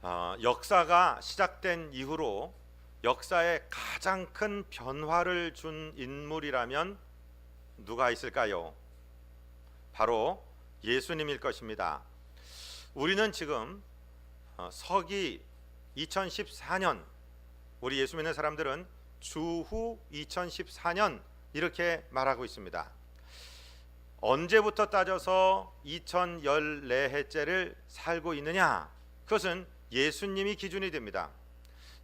어, 역사가 시작된 이후로 역사에 가장 큰 변화를 준 인물이라면 누가 있을까요? 바로 예수님일 것입니다. 우리는 지금 어, 서기 2014년 우리 예수 믿는 사람들은 주후 2014년 이렇게 말하고 있습니다. 언제부터 따져서 2014해째를 살고 있느냐? 그것은 예수님이 기준이 됩니다.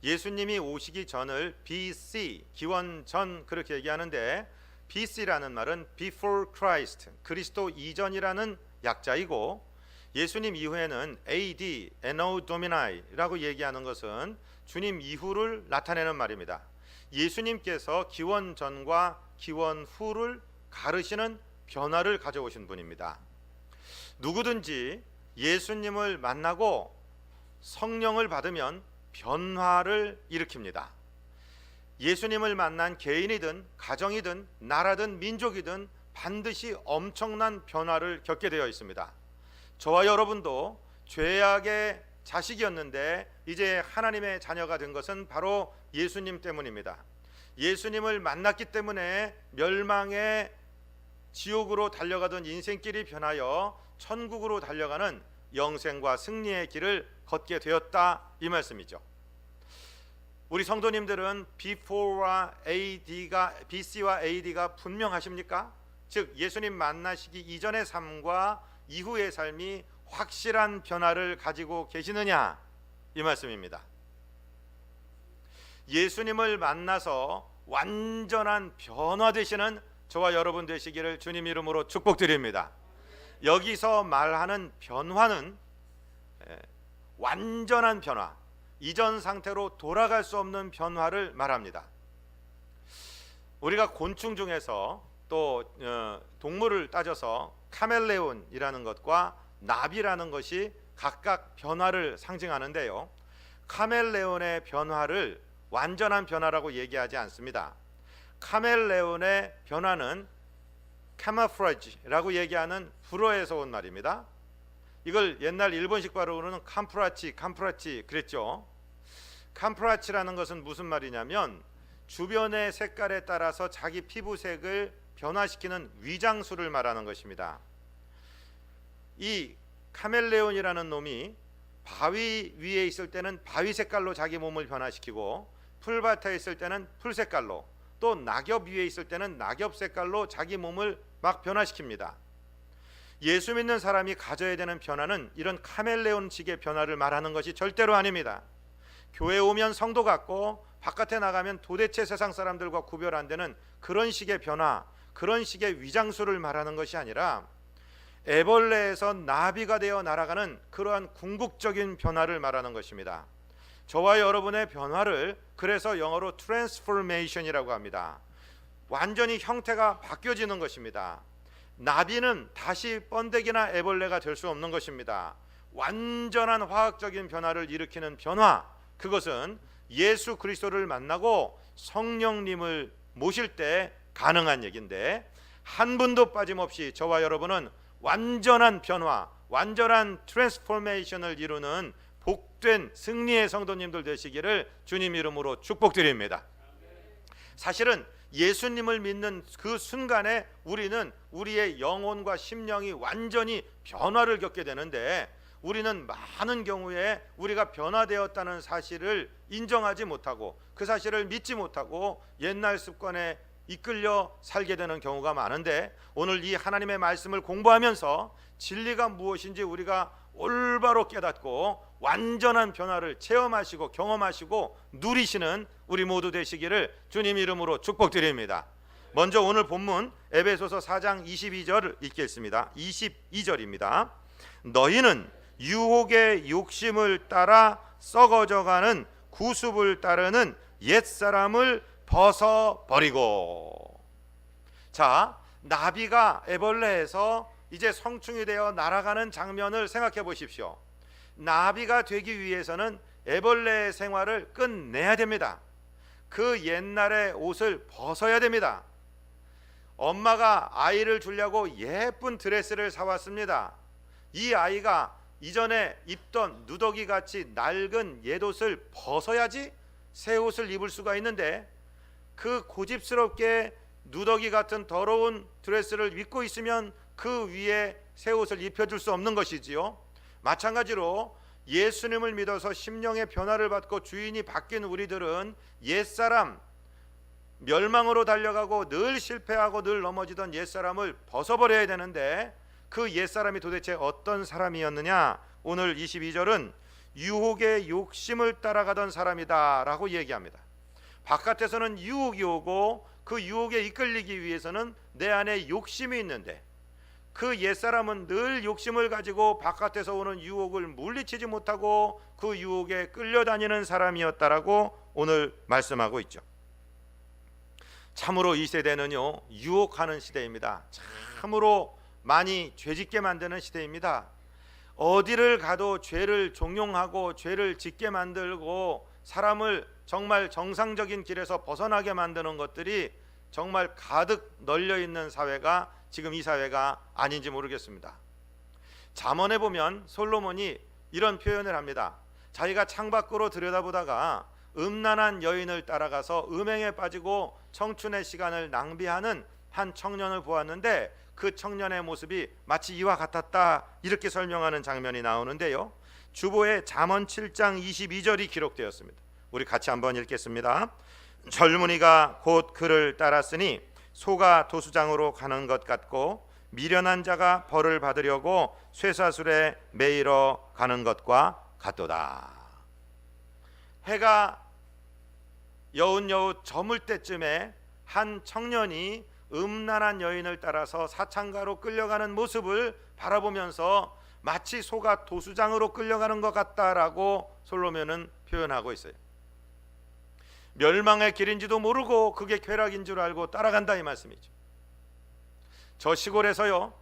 예수님이 오시기 전을 BC 기원 전 그렇게 얘기하는데 BC라는 말은 before Christ 그리스도 이전이라는 약자이고 예수님 이후에는 AD Anno Domini라고 얘기하는 것은 주님 이후를 나타내는 말입니다. 예수님께서 기원 전과 기원 후를 가르시는 변화를 가져오신 분입니다. 누구든지 예수님을 만나고 성령을 받으면 변화를 일으킵니다. 예수님을 만난 개인이든 가정이든 나라든 민족이든 반드시 엄청난 변화를 겪게 되어 있습니다. 저와 여러분도 죄악의 자식이었는데 이제 하나님의 자녀가 된 것은 바로 예수님 때문입니다. 예수님을 만났기 때문에 멸망의 지옥으로 달려가던 인생길이 변하여 천국으로 달려가는 영생과 승리의 길을 걷게 되었다 이 말씀이죠. 우리 성도님들은 before와 AD가 BC와 AD가 분명하십니까? 즉 예수님 만나시기 이전의 삶과 이후의 삶이 확실한 변화를 가지고 계시느냐 이 말씀입니다. 예수님을 만나서 완전한 변화되시는 저와 여러분 되시기를 주님 이름으로 축복드립니다. 여기서 말하는 변화는 에, 완전한 변화, 이전 상태로 돌아갈 수 없는 변화를 말합니다. 우리가 곤충 중에서 또 어, 동물을 따져서 카멜레온이라는 것과 나비라는 것이 각각 변화를 상징하는데요. 카멜레온의 변화를 완전한 변화라고 얘기하지 않습니다. 카멜레온의 변화는 카마프라지라고 얘기하는 불어에서 온 말입니다. 이걸 옛날 일본식 발음으로는 캄프라치, 캄프라치 그랬죠. 캄프라치라는 것은 무슨 말이냐면 주변의 색깔에 따라서 자기 피부색을 변화시키는 위장술을 말하는 것입니다. 이 카멜레온이라는 놈이 바위 위에 있을 때는 바위 색깔로 자기 몸을 변화시키고 풀밭에 있을 때는 풀 색깔로 또 낙엽 위에 있을 때는 낙엽 색깔로 자기 몸을 막 변화시킵니다. 예수 믿는 사람이 가져야 되는 변화는 이런 카멜레온식의 변화를 말하는 것이 절대로 아닙니다. 교회 오면 성도 같고 바깥에 나가면 도대체 세상 사람들과 구별 안 되는 그런 식의 변화, 그런 식의 위장수를 말하는 것이 아니라 애벌레에서 나비가 되어 날아가는 그러한 궁극적인 변화를 말하는 것입니다. 저와 여러분의 변화를 그래서 영어로 transformation이라고 합니다. 완전히 형태가 바뀌어지는 것입니다. 나비는 다시 번데기나 애벌레가 될 수 없는 것입니다. 완전한 화학적인 변화를 일으키는 변화 그것은 예수 그리스도를 만나고 성령님을 모실 때 가능한 얘기인데 한 분도 빠짐없이 저와 여러분은 완전한 변화, 완전한 트랜스포메이션을 이루는 복된 승리의 성도님들 되시기를 주님 이름으로 축복드립니다. 사실은 예수님을 믿는 그 순간에 우리는 우리의 영혼과 심령이 완전히 변화를 겪게 되는데 우리는 많은 경우에 우리가 변화되었다는 사실을 인정하지 못하고 그 사실을 믿지 못하고 옛날 습관에 이끌려 살게 되는 경우가 많은데 오늘 이 하나님의 말씀을 공부하면서 진리가 무엇인지 우리가 올바로 깨닫고 완전한 변화를 체험하시고 경험하시고 누리시는 우리 모두 되시기를 주님 이름으로 축복드립니다. 먼저 오늘 본문 에베소서 4장 22절을 읽겠습니다. 22절입니다. 너희는 유혹의 욕심을 따라 썩어져가는 구습을 따르는 옛 사람을 벗어 버리고 자 나비가 애벌레에서 이제 성충이 되어 날아가는 장면을 생각해 보십시오. 나비가 되기 위해서는 애벌레의 생활을 끝내야 됩니다. 그 옛날의 옷을 벗어야 됩니다. 엄마가 아이를 주려고 예쁜 드레스를 사왔습니다. 이 아이가 이전에 입던 누더기 같이 낡은 옛옷을 벗어야지 새 옷을 입을 수가 있는데 그 고집스럽게 누더기 같은 더러운 드레스를 입고 있으면 그 위에 새 옷을 입혀줄 수 없는 것이지요. 마찬가지로 예수님을 믿어서 심령의 변화를 받고 주인이 바뀐 우리들은 옛사람 멸망으로 달려가고 늘 실패하고 늘 넘어지던 옛사람을 벗어버려야 되는데 그 옛사람이 도대체 어떤 사람이었느냐? 오늘 22절은 유혹의 욕심을 따라가던 사람이다라고 얘기합니다. 바깥에서는 유혹이 오고 그 유혹에 이끌리기 위해서는 내 안에 욕심이 있는데 그 옛사람은 늘 욕심을 가지고 바깥에서 오는 유혹을 물리치지 못하고 그 유혹에 끌려다니는 사람이었다라고 오늘 말씀하고 있죠. 참으로 이 세대는요 유혹하는 시대입니다. 참으로 많이 죄짓게 만드는 시대입니다. 어디를 가도 죄를 종용하고 죄를 짓게 만들고 사람을 정말 정상적인 길에서 벗어나게 만드는 것들이 정말 가득 널려 있는 사회가 지금 이 사회가 아닌지 모르겠습니다. 잠언에 보면 솔로몬이 이런 표현을 합니다. 자기가 창밖으로 들여다보다가 음란한 여인을 따라가서 음행에 빠지고 청춘의 시간을 낭비하는 한 청년을 보았는데 그 청년의 모습이 마치 이와 같았다 이렇게 설명하는 장면이 나오는데요. 주보에 잠언 7장 22절이 기록되었습니다. 우리 같이 한번 읽겠습니다. 젊은이가 곧 그를 따랐으니 소가 도수장으로 가는 것 같고 미련한 자가 벌을 받으려고 쇠사슬에 매이러 가는 것과 같도다. 해가 여운여웃 저물 때쯤에 한 청년이 음란한 여인을 따라서 사창가로 끌려가는 모습을 바라보면서 마치 소가 도수장으로 끌려가는 것 같다라고 솔로몬은 표현하고 있어요. 멸망의 길인지도 모르고 그게 쾌락인 줄 알고 따라간다 이 말씀이죠. 저 시골에서요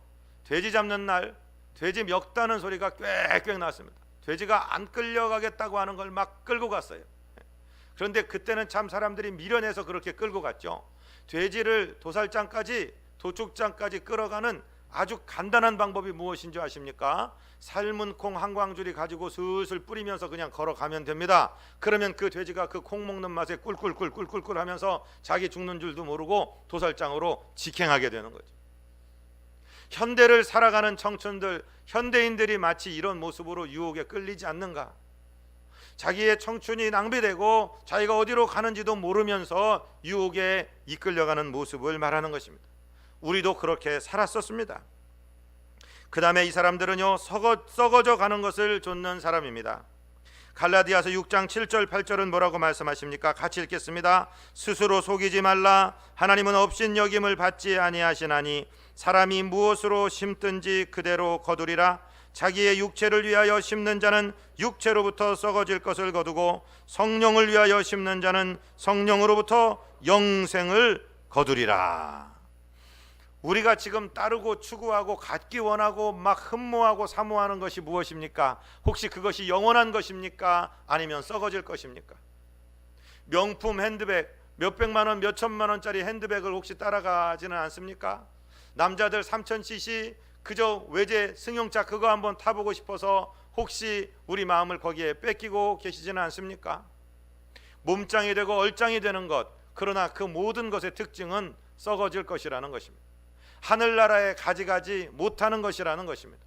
돼지 잡는 날 돼지 멱다는 소리가 꽥꽥 났습니다. 돼지가 안 끌려가겠다고 하는 걸 막 끌고 갔어요. 그런데 그때는 참 사람들이 미련해서 그렇게 끌고 갔죠. 돼지를 도살장까지 도축장까지 끌어가는 아주 간단한 방법이 무엇인 줄 아십니까? 삶은 콩 한 광줄이 가지고 슬슬 뿌리면서 그냥 걸어가면 됩니다. 그러면 그 돼지가 그 콩 먹는 맛에 꿀꿀꿀 꿀꿀꿀 하면서 자기 죽는 줄도 모르고 도살장으로 직행하게 되는 거죠. 현대를 살아가는 청춘들, 현대인들이 마치 이런 모습으로 유혹에 끌리지 않는가? 자기의 청춘이 낭비되고 자기가 어디로 가는지도 모르면서 유혹에 이끌려가는 모습을 말하는 것입니다. 우리도 그렇게 살았었습니다. 그 다음에 이 사람들은요 썩어, 썩어져 가는 것을 좇는 사람입니다. 갈라디아서 6장 7절 8절은 뭐라고 말씀하십니까? 같이 읽겠습니다. 스스로 속이지 말라. 하나님은 없인 여김을 받지 아니하시나니 사람이 무엇으로 심든지 그대로 거두리라. 자기의 육체를 위하여 심는 자는 육체로부터 썩어질 것을 거두고 성령을 위하여 심는 자는 성령으로부터 영생을 거두리라. 우리가 지금 따르고 추구하고 갖기 원하고 막 흠모하고 사모하는 것이 무엇입니까? 혹시 그것이 영원한 것입니까? 아니면 썩어질 것입니까? 명품 핸드백 몇백만 원, 몇천만 원짜리 핸드백을 혹시 따라가지는 않습니까? 남자들 3000cc 그저 외제 승용차 그거 한번 타보고 싶어서 혹시 우리 마음을 거기에 뺏기고 계시지는 않습니까? 몸짱이 되고 얼짱이 되는 것 그러나 그 모든 것의 특징은 썩어질 것이라는 것입니다. 하늘나라에 가지가지 못하는 것이라는 것입니다.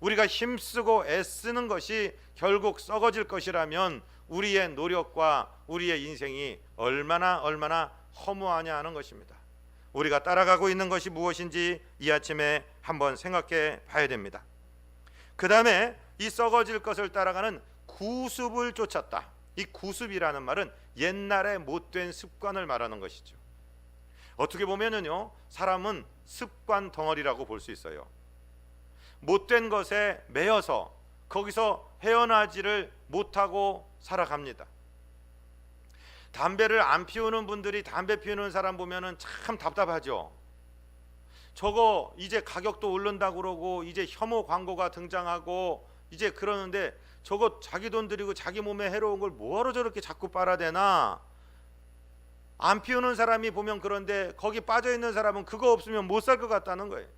우리가 힘쓰고 애쓰는 것이 결국 썩어질 것이라면 우리의 노력과 우리의 인생이 얼마나 얼마나 허무하냐 하는 것입니다. 우리가 따라가고 있는 것이 무엇인지 이 아침에 한번 생각해 봐야 됩니다. 그 다음에 이 썩어질 것을 따라가는 구습을 쫓았다. 이 구습이라는 말은 옛날에 못된 습관을 말하는 것이죠. 어떻게 보면은요, 사람은 습관 덩어리라고 볼 수 있어요. 못된 것에 매여서 거기서 헤어나지를 못하고 살아갑니다. 담배를 안 피우는 분들이 담배 피우는 사람 보면은 참 답답하죠. 저거 이제 가격도 오른다 그러고 이제 혐오 광고가 등장하고 이제 그러는데 저거 자기 돈 들이고 자기 몸에 해로운 걸 뭐하러 저렇게 자꾸 빨아대나 안 피우는 사람이 보면 그런데 거기 빠져 있는 사람은 그거 없으면 못 살 것 같다는 거예요.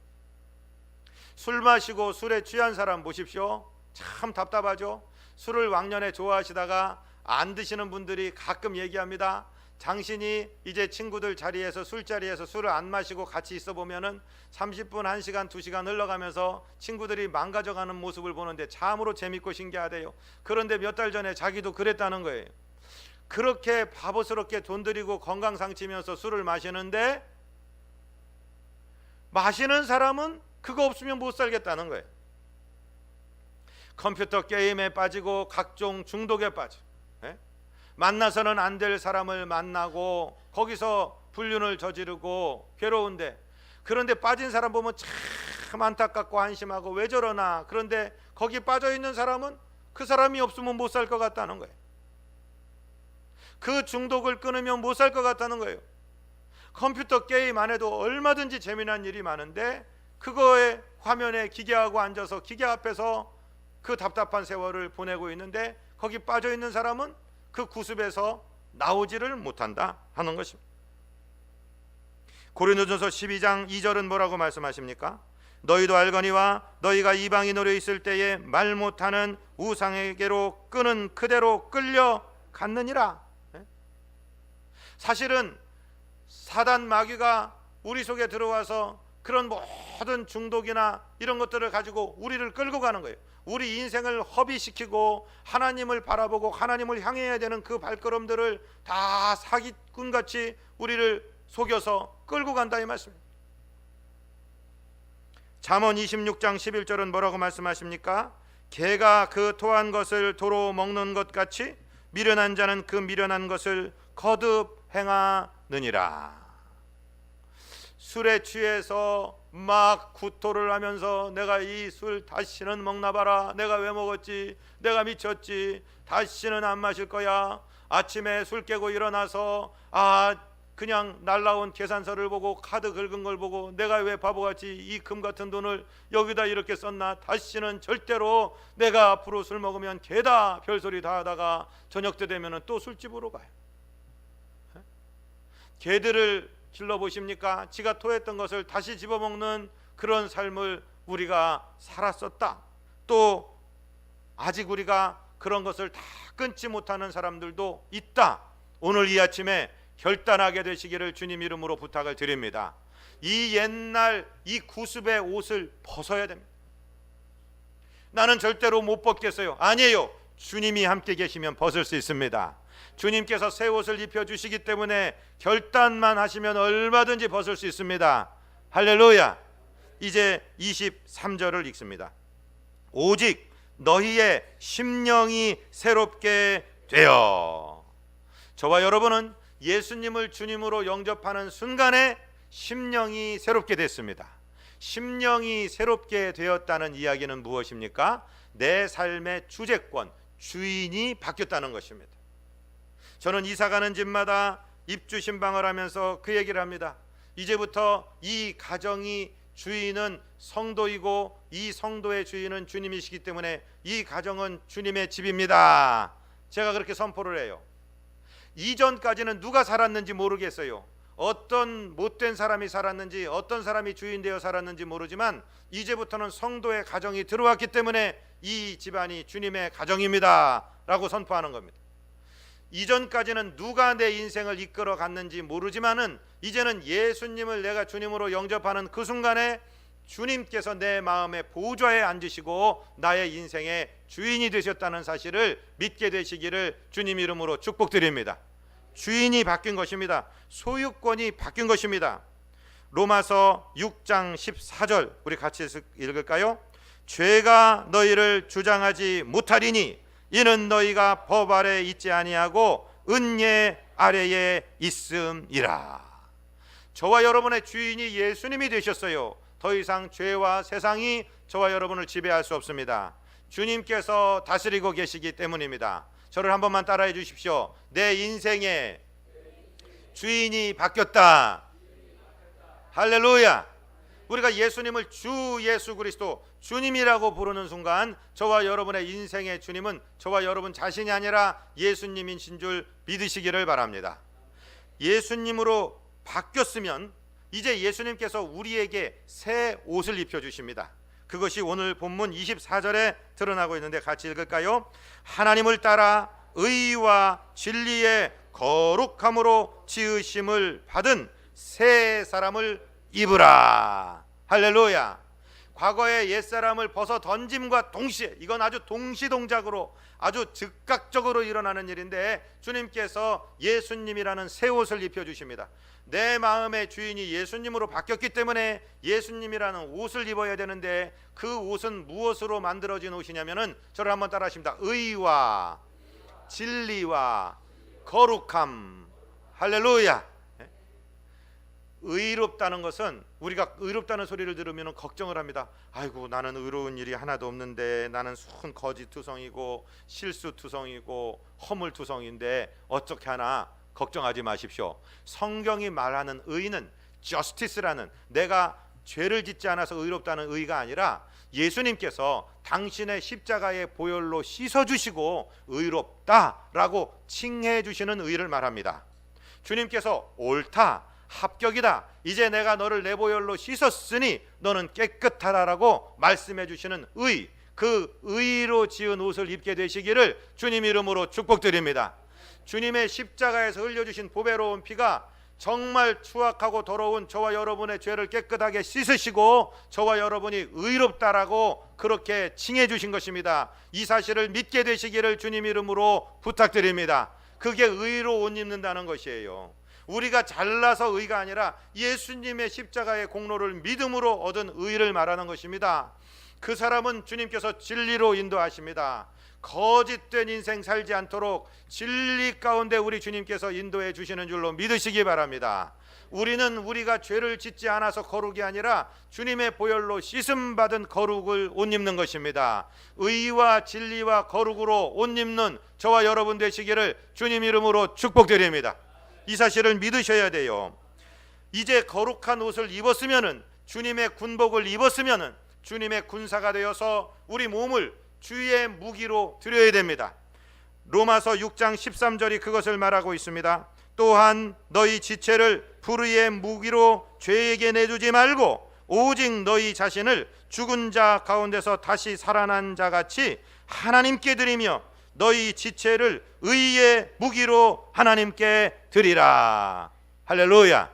술 마시고 술에 취한 사람 보십시오. 참 답답하죠. 술을 왕년에 좋아하시다가 안 드시는 분들이 가끔 얘기합니다. 당신이 이제 친구들 자리에서 술자리에서 술을 안 마시고 같이 있어 보면은 30분, 1시간, 2시간 흘러가면서 친구들이 망가져 가는 모습을 보는데 참으로 재밌고 신기하대요. 그런데 몇 달 전에 자기도 그랬다는 거예요. 그렇게 바보스럽게 돈 들이고 건강 상치면서 술을 마시는데 마시는 사람은 그거 없으면 못 살겠다는 거예요. 컴퓨터 게임에 빠지고 각종 중독에 빠져. 예? 만나서는 안 될 사람을 만나고 거기서 불륜을 저지르고 괴로운데 그런데 빠진 사람 보면 참 안타깝고 한심하고 왜 저러나 그런데 거기 빠져 있는 사람은 그 사람이 없으면 못 살 것 같다는 거예요. 그 중독을 끊으면 못 살 것 같다는 거예요. 컴퓨터 게임 안 해도 얼마든지 재미난 일이 많은데 그거에 화면에 기계하고 앉아서 기계 앞에서 그 답답한 세월을 보내고 있는데 거기 빠져 있는 사람은 그 구습에서 나오지를 못한다 하는 것입니다. 고린도전서 12장 2절은 뭐라고 말씀하십니까? 너희도 알거니와 너희가 노려 있을 때에 말 못하는 우상에게로 끄는 그대로 끌려 갔느니라. 예? 사실은 사단 마귀가 우리 속에 들어와서 그런 모든 중독이나 이런 것들을 가지고 우리를 끌고 가는 거예요. 우리 인생을 허비시키고 하나님을 바라보고 하나님을 향해야 되는 그 발걸음들을 다 사기꾼 같이 우리를 속여서 끌고 간다 이 말씀입니다. 잠언 26장 11절은 뭐라고 말씀하십니까? 개가 그 토한 것을 도로 먹는 것 같이 미련한 자는 그 미련한 것을 거듭 행하느니라. 술에 취해서 막 구토를 하면서 내가 이 술 다시는 먹나 봐라. 내가 왜 먹었지? 내가 미쳤지. 다시는 안 마실 거야. 아침에 술 깨고 일어나서 아 그냥 날라온 계산서를 보고 카드 긁은 걸 보고 내가 왜 바보같이 이 금 같은 돈을 여기다 이렇게 썼나 다시는 절대로 내가 앞으로 술 먹으면 개다 별소리 다 하다가 저녁 때 되면은 또 술집으로 가요. 예? 개들을 길러 보십니까? 지가 토했던 것을 다시 집어먹는 그런 삶을 우리가 살았었다. 또 아직 우리가 그런 것을 다 끊지 못하는 사람들도 있다. 오늘 이 아침에 결단하게 되시기를 주님 이름으로 부탁을 드립니다. 이 옛날 이 구습의 옷을 벗어야 됩니다. 나는 절대로 못 벗겠어요. 아니에요. 주님이 함께 계시면 벗을 수 있습니다. 주님께서 새 옷을 입혀 주시기 때문에 결단만 하시면 얼마든지 벗을 수 있습니다. 할렐루야. 이제 23절을 읽습니다. 오직 너희의 심령이 새롭게 되어 저와 여러분은 예수님을 주님으로 영접하는 순간에 심령이 새롭게 됐습니다. 심령이 새롭게 되었다는 이야기는 무엇입니까? 내 삶의 주재권, 주인이 바뀌었다는 것입니다. 저는 이사 가는 집마다 입주 신방을 하면서 그 얘기를 합니다. 이제부터 이 가정이 주인은 성도이고 이 성도의 주인은 주님이시기 때문에 이 가정은 주님의 집입니다. 제가 그렇게 선포를 해요. 이전까지는 누가 살았는지 모르겠어요. 어떤 못된 사람이 살았는지 어떤 사람이 주인 되어 살았는지 모르지만 이제부터는 성도의 가정이 들어왔기 때문에 이 집안이 주님의 가정입니다라고 선포하는 겁니다. 이전까지는 누가 내 인생을 이끌어 갔는지 모르지만은 이제는 예수님을 내가 주님으로 영접하는 그 순간에 주님께서 내 마음의 보좌에 앉으시고 나의 인생의 주인이 되셨다는 사실을 믿게 되시기를 주님 이름으로 축복드립니다. 주인이 바뀐 것입니다. 소유권이 바뀐 것입니다. 로마서 6장 14절 우리 같이 읽을까요? 죄가 너희를 주장하지 못하리니 이는 너희가 법 아래 있지 아니하고 은혜 아래에 있음이라. 저와 여러분의 주인이 예수님이 되셨어요. 더 이상 죄와 세상이 저와 여러분을 지배할 수 없습니다. 주님께서 다스리고 계시기 때문입니다. 저를 한 번만 따라해 주십시오. 내 인생의 주인이 바뀌었다. 할렐루야. 우리가 예수님을 주 예수 그리스도 주님이라고 부르는 순간 저와 여러분의 인생의 주님은 저와 여러분 자신이 아니라 예수님이신 줄 믿으시기를 바랍니다. 예수님으로 바뀌었으면 이제 예수님께서 우리에게 새 옷을 입혀 주십니다. 그것이 오늘 본문 24절에 드러나고 있는데 같이 읽을까요? 하나님을 따라 의와 진리의 거룩함으로 지으심을 받은 새 사람을 입으라. 할렐루야. 과거의 옛사람을 벗어 던짐과 동시에 이건 아주 동시동작으로 아주 즉각적으로 일어나는 일인데 주님께서 예수님이라는 새 옷을 입혀 주십니다. 내 마음의 주인이 예수님으로 바뀌었기 때문에 예수님이라는 옷을 입어야 되는데 그 옷은 무엇으로 만들어진 옷이냐면은 저를 한번 따라 하십니다. 의와 진리와 거룩함. 할렐루야. 의롭다는 것은 우리가 의롭다는 소리를 들으면 걱정을 합니다. 아이고 나는 의로운 일이 하나도 없는데 나는 순 거짓투성이고 실수투성이고 허물투성인데 어떻게 하나 걱정하지 마십시오. 성경이 말하는 의는 justice라는 내가 죄를 짓지 않아서 의롭다는 의가 아니라 예수님께서 당신의 십자가의 보혈로 씻어 주시고 의롭다라고 칭해 주시는 의를 말합니다. 주님께서 옳다, 합격이다. 이제 내가 너를 내 보혈로 씻었으니 너는 깨끗하다라고 말씀해 주시는 의. 그 의로 지은 옷을 입게 되시기를 주님 이름으로 축복드립니다. 주님의 십자가에서 흘려 주신 보배로운 피가 정말 추악하고 더러운 저와 여러분의 죄를 깨끗하게 씻으시고 저와 여러분이 의롭다라고 그렇게 칭해 주신 것입니다. 이 사실을 믿게 되시기를 주님 이름으로 부탁드립니다. 그게 의로 옷 입는다는 것이에요. 우리가 잘나서 의가 아니라 예수님의 십자가의 공로를 믿음으로 얻은 의를 말하는 것입니다. 그 사람은 주님께서 진리로 인도하십니다. 거짓된 인생 살지 않도록 진리 가운데 우리 주님께서 인도해 주시는 줄로 믿으시기 바랍니다. 우리는 우리가 죄를 짓지 않아서 거룩이 아니라 주님의 보혈로 씻음 받은 거룩을 옷 입는 것입니다. 의와 진리와 거룩으로 옷 입는 저와 여러분 되시기를 주님 이름으로 축복드립니다. 이 사실을 믿으셔야 돼요. 이제 거룩한 옷을 입었으면은 주님의 군복을 입었으면은 주님의 군사가 되어서 우리 몸을 주의 무기로 드려야 됩니다. 로마서 6장 13절이 그것을 말하고 있습니다. 또한 너희 지체를 불의의 무기로 죄에게 내주지 말고 오직 너희 자신을 죽은 자 가운데서 다시 살아난 자 같이 하나님께 드리며 너희 지체를 의의 무기로 하나님께 드리라. 할렐루야.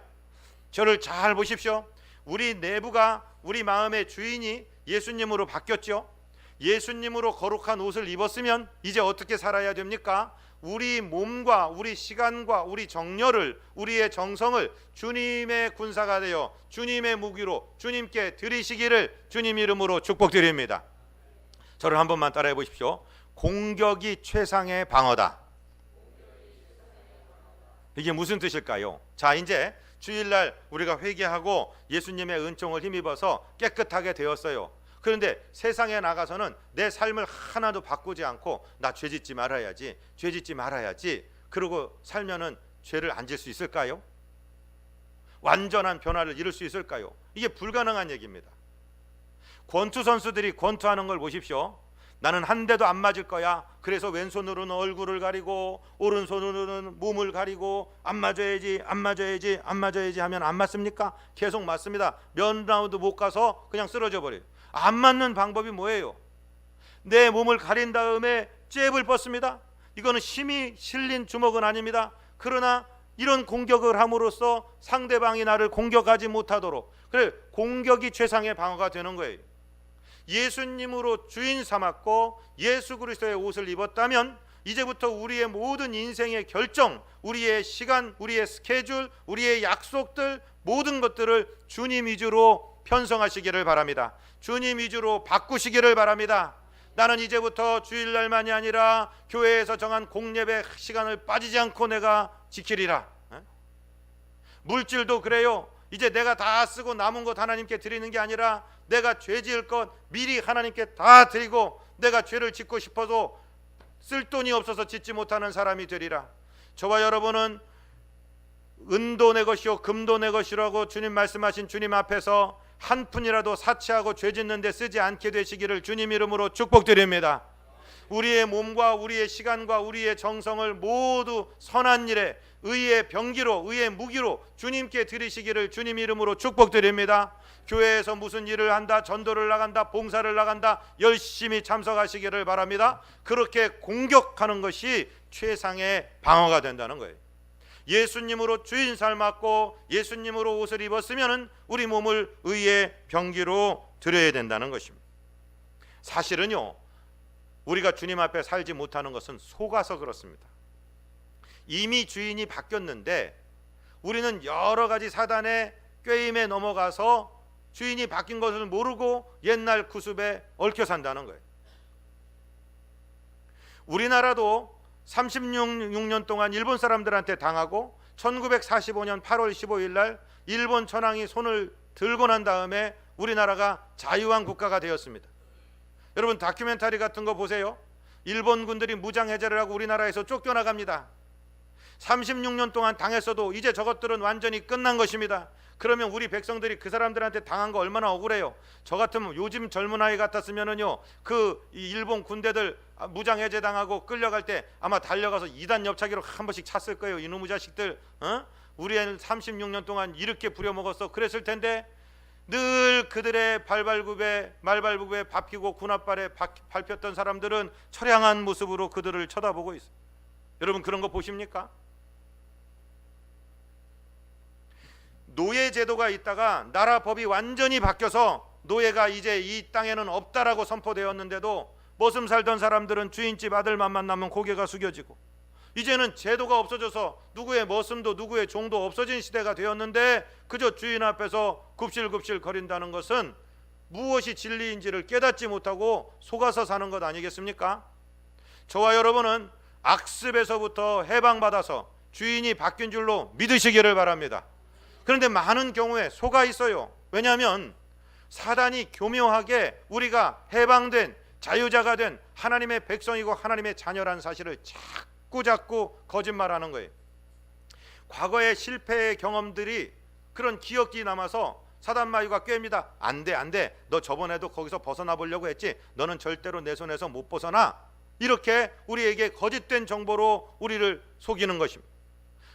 저를 잘 보십시오. 우리 내부가 우리 마음의 주인이 예수님으로 바뀌었죠. 예수님으로 거룩한 옷을 입었으면 이제 어떻게 살아야 됩니까? 우리 몸과 우리 시간과 우리 정열을 우리의 정성을 주님의 군사가 되어 주님의 무기로 주님께 드리시기를 주님 이름으로 축복드립니다. 저를 한 번만 따라해 보십시오. 공격이 최상의 방어다. 이게 무슨 뜻일까요? 자, 이제 주일날 우리가 회개하고 예수님의 은총을 힘입어서 깨끗하게 되었어요. 그런데 세상에 나가서는 내 삶을 하나도 바꾸지 않고 나 죄짓지 말아야지, 죄짓지 말아야지. 그러고 살면은 죄를 안 질 수 있을까요? 완전한 변화를 이룰 수 있을까요? 이게 불가능한 얘기입니다. 권투 선수들이 권투하는 걸 보십시오. 나는 한 대도 안 맞을 거야. 그래서 왼손으로는 얼굴을 가리고 오른손으로는 몸을 가리고 안 맞아야지, 안 맞아야지, 안 맞아야지 하면 안 맞습니까? 계속 맞습니다. 몇 라운드 못 가서 그냥 쓰러져 버려요. 안 맞는 방법이 뭐예요? 내 몸을 가린 다음에 잽을 뻗습니다. 이거는 힘이 실린 주먹은 아닙니다. 그러나 이런 공격을 함으로써 상대방이 나를 공격하지 못하도록 그래 공격이 최상의 방어가 되는 거예요. 예수님으로 주인 삼았고 예수 그리스도의 옷을 입었다면 이제부터 우리의 모든 인생의 결정, 우리의 시간, 우리의 스케줄, 우리의 약속들 모든 것들을 주님 위주로 편성하시기를 바랍니다. 주님 위주로 바꾸시기를 바랍니다. 나는 이제부터 주일날만이 아니라 교회에서 정한 공예배 시간을 빠지지 않고 내가 지키리라. 에? 물질도 그래요. 이제 내가 다 쓰고 남은 것 하나님께 드리는 게 아니라 내가 죄 지을 것 미리 하나님께 다 드리고 내가 죄를 짓고 싶어도 쓸 돈이 없어서 짓지 못하는 사람이 되리라. 저와 여러분은 은도 내 것이요 금도 내 것이라고 주님 말씀하신 주님 앞에서 한 푼이라도 사치하고 죄 짓는 데 쓰지 않게 되시기를 주님 이름으로 축복드립니다. 우리의 몸과 우리의 시간과 우리의 정성을 모두 선한 일에 의의 병기로 의의 무기로 주님께 드리시기를 주님 이름으로 축복드립니다. 교회에서 무슨 일을 한다, 전도를 나간다, 봉사를 나간다, 열심히 참석하시기를 바랍니다. 그렇게 공격하는 것이 최상의 방어가 된다는 거예요. 예수님으로 주인 삶았고 예수님으로 옷을 입었으면은 우리 몸을 의의 병기로 드려야 된다는 것입니다. 사실은요. 우리가 주님 앞에 살지 못하는 것은 속아서 그렇습니다. 이미 주인이 바뀌었는데 우리는 여러 가지 사단의 꾀임에 넘어가서 주인이 바뀐 것을 모르고 옛날 구습에 얽혀 산다는 거예요. 우리나라도 36년 동안 일본 사람들한테 당하고 1945년 8월 15일 날 일본 천황이 손을 들고 난 다음에 우리나라가 자유한 국가가 되었습니다. 여러분 다큐멘터리 같은 거 보세요. 일본 군들이 무장 해제를 하고 우리나라에서 쫓겨나갑니다. 36년 동안 당했어도 이제 저것들은 완전히 끝난 것입니다. 그러면 우리 백성들이 그 사람들한테 당한 거 얼마나 억울해요. 저 같으면 요즘 젊은 아이 같았으면은요 그이 일본 군대들 무장 해제 당하고 끌려갈 때 아마 달려가서 이단 옆차기로 한 번씩 찼을 거예요. 이놈의 자식들. 어? 우리 애는 36년 동안 이렇게 부려먹었어. 그랬을 텐데 늘 그들의 발발굽에 말발굽에 밟히고 군합발에 박- 밟혔던 사람들은 처량한 모습으로 그들을 쳐다보고 있어. 여러분 그런 거 보십니까? 노예 제도가 있다가 나라 법이 완전히 바뀌어서 노예가 이제 이 땅에는 없다라고 선포되었는데도 머슴 살던 사람들은 주인집 아들만 만나면 고개가 숙여지고 이제는 제도가 없어져서 누구의 머슴도 누구의 종도 없어진 시대가 되었는데 그저 주인 앞에서 굽실굽실 거린다는 것은 무엇이 진리인지를 깨닫지 못하고 속아서 사는 것 아니겠습니까? 저와 여러분은 악습에서부터 해방받아서 주인이 바뀐 줄로 믿으시기를 바랍니다. 그런데 많은 경우에 속아 있어요. 왜냐하면 사단이 교묘하게 우리가 해방된 자유자가 된 하나님의 백성이고 하나님의 자녀라는 사실을 자꾸 자꾸 거짓말하는 거예요. 과거의 실패의 경험들이 그런 기억이 남아서 사단마귀가 꿰입니다. 안 돼 안 돼. 너 저번에도 거기서 벗어나 보려고 했지. 너는 절대로 내 손에서 못 벗어나. 이렇게 우리에게 거짓된 정보로 우리를 속이는 것입니다.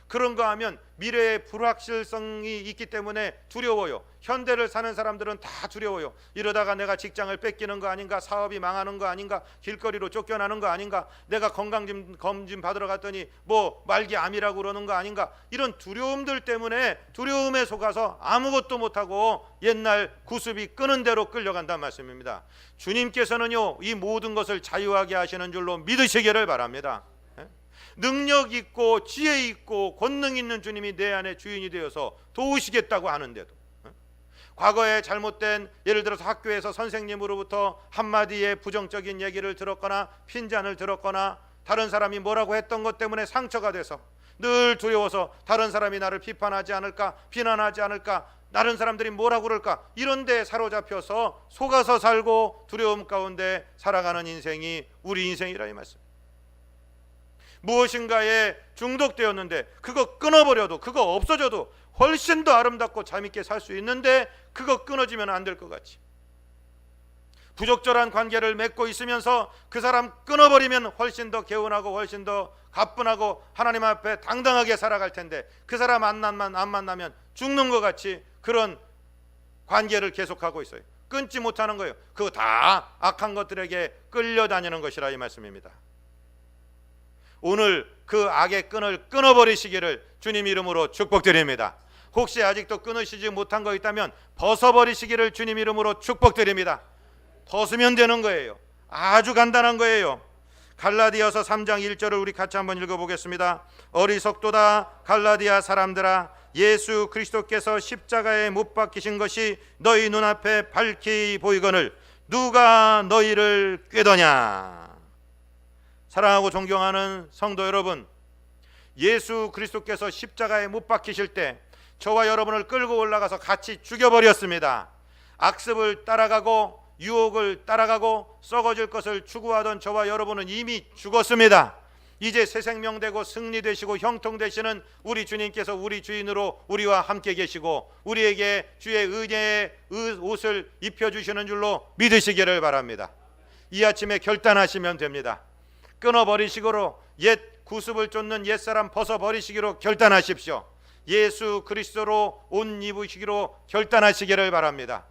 그런가 하면 미래의 불확실성이 있기 때문에 두려워요. 현대를 사는 사람들은 다 두려워요. 이러다가 내가 직장을 뺏기는 거 아닌가, 사업이 망하는 거 아닌가, 길거리로 쫓겨나는 거 아닌가, 내가 건강 검진 받으러 갔더니 뭐 말기 암이라고 그러는 거 아닌가, 이런 두려움들 때문에 두려움에 속아서 아무것도 못하고 옛날 구습이 끄는 대로 끌려간단 말씀입니다. 주님께서는요 이 모든 것을 자유하게 하시는 줄로 믿으시기를 바랍니다. 능력 있고 지혜 있고 권능 있는 주님이 내 안에 주인이 되어서 도우시겠다고 하는데도 어? 과거에 잘못된 예를 들어서 학교에서 선생님으로부터 한마디의 부정적인 얘기를 들었거나 핀잔을 들었거나 다른 사람이 뭐라고 했던 것 때문에 상처가 돼서 늘 두려워서 다른 사람이 나를 비판하지 않을까 비난하지 않을까 다른 사람들이 뭐라고 그럴까 이런 데 사로잡혀서 속아서 살고 두려움 가운데 살아가는 인생이 우리 인생이라 이 말씀 무엇인가에 중독되었는데 그거 끊어버려도 그거 없어져도 훨씬 더 아름답고 재밌게 살 수 있는데 그거 끊어지면 안 될 것 같이 부적절한 관계를 맺고 있으면서 그 사람 끊어버리면 훨씬 더 개운하고 훨씬 더 가뿐하고 하나님 앞에 당당하게 살아갈 텐데 그 사람 안 만나면 안 만나면 죽는 것 같이 그런 관계를 계속하고 있어요. 끊지 못하는 거예요. 그거 다 악한 것들에게 끌려다니는 것이라 이 말씀입니다. 오늘 그 악의 끈을 끊어버리시기를 주님 이름으로 축복드립니다. 혹시 아직도 끊으시지 못한 거 있다면 벗어버리시기를 주님 이름으로 축복드립니다. 벗으면 되는 거예요. 아주 간단한 거예요. 갈라디아서 3장 1절을 우리 같이 한번 읽어보겠습니다. 어리석도다 갈라디아 사람들아 예수 그리스도께서 십자가에 못 박히신 것이 너희 눈앞에 밝히 보이거늘 누가 너희를 꾀더냐 사랑하고 존경하는 성도 여러분, 예수 그리스도께서 십자가에 못 박히실 때 저와 여러분을 끌고 올라가서 같이 죽여버렸습니다. 악습을 따라가고 유혹을 따라가고 썩어질 것을 추구하던 저와 여러분은 이미 죽었습니다. 이제 새 생명 되고 승리 되시고 형통 되시는 우리 주님께서 우리 주인으로 우리와 함께 계시고 우리에게 주의 은혜의 옷을 입혀 주시는 줄로 믿으시기를 바랍니다. 이 아침에 결단하시면 됩니다. 끊어버리시기로 옛 구습을 쫓는 옛사람 벗어버리시기로 결단하십시오. 예수 그리스도로 옷 입으시기로 결단하시기를 바랍니다.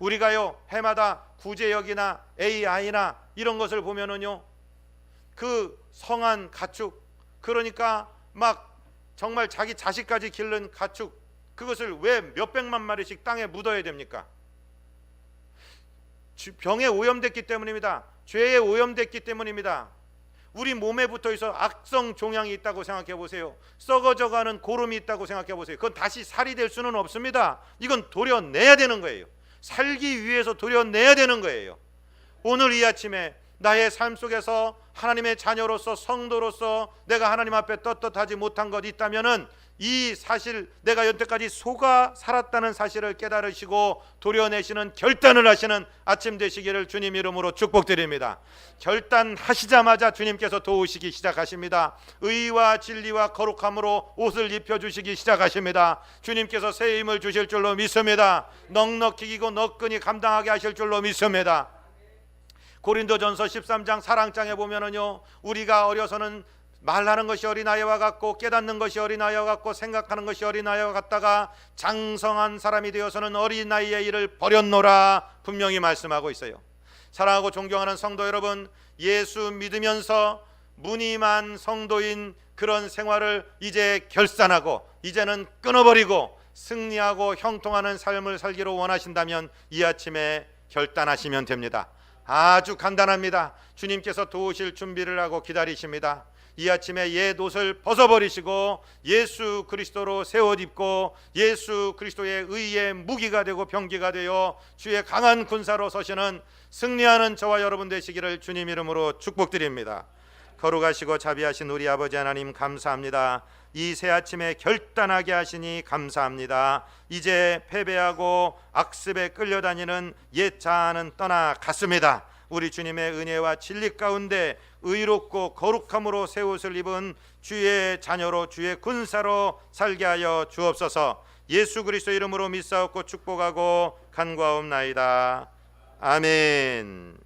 우리가요 해마다 구제역이나 AI나 이런 것을 보면은요 그 성한 가축 그러니까 막 정말 자기 자식까지 기른 가축 그것을 왜 몇백만 마리씩 땅에 묻어야 됩니까? 주- 병에 오염됐기 때문입니다. 죄에 오염됐기 때문입니다. 우리 몸에 붙어 있어 악성 종양이 있다고 생각해 보세요. 썩어져 가는 고름이 있다고 생각해 보세요. 그건 다시 살이 될 수는 없습니다. 이건 도려내야 되는 거예요. 살기 위해서 도려내야 되는 거예요. 오늘 이 아침에 나의 삶 속에서 하나님의 자녀로서 성도로서 내가 하나님 앞에 떳떳하지 못한 것 있다면은 이 사실 내가 여태까지 속아 살았다는 사실을 깨달으시고 도려내시는 결단을 하시는 아침 되시기를 주님 이름으로 축복드립니다. 결단하시자마자 주님께서 도우시기 시작하십니다. 의와 진리와 거룩함으로 옷을 입혀 주시기 시작하십니다. 주님께서 새 힘을 주실 줄로 믿습니다. 넉넉히 기고 너끈히 감당하게 하실 줄로 믿습니다. 고린도전서 13장 사랑장에 보면은요 우리가 어려서는 말하는 것이 어린아이와 같고 깨닫는 것이 어린아이와 같고 생각하는 것이 어린아이와 같다가 장성한 사람이 되어서는 어린아이의 일을 버렸노라 분명히 말씀하고 있어요. 사랑하고 존경하는 성도 여러분 예수 믿으면서 무늬만 성도인 그런 생활을 이제 결산하고 이제는 끊어버리고 승리하고 형통하는 삶을 살기로 원하신다면 이 아침에 결단하시면 됩니다 아주 간단합니다. 주님께서 도우실 준비를 하고 기다리십니다. 이 아침에 옛 옷을 벗어버리시고 예수 그리스도로 새 옷 입고 예수 그리스도의 의의 무기가 되고 병기가 되어 주의 강한 군사로 서시는 승리하는 저와 여러분 되시기를 주님 이름으로 축복드립니다. 거룩하시고 자비하신 우리 아버지 하나님 감사합니다. 이 새 아침에 결단하게 하시니 감사합니다. 이제 패배하고 악습에 끌려다니는 옛 자아는 떠나갔습니다. 우리 주님의 은혜와 진리 가운데 의롭고 거룩함으로 새 옷을 입은 주의 자녀로 주의 군사로 살게 하여 주옵소서. 예수 그리스도 이름으로 믿사옵고 축복하고 간과옵나이다. 아멘.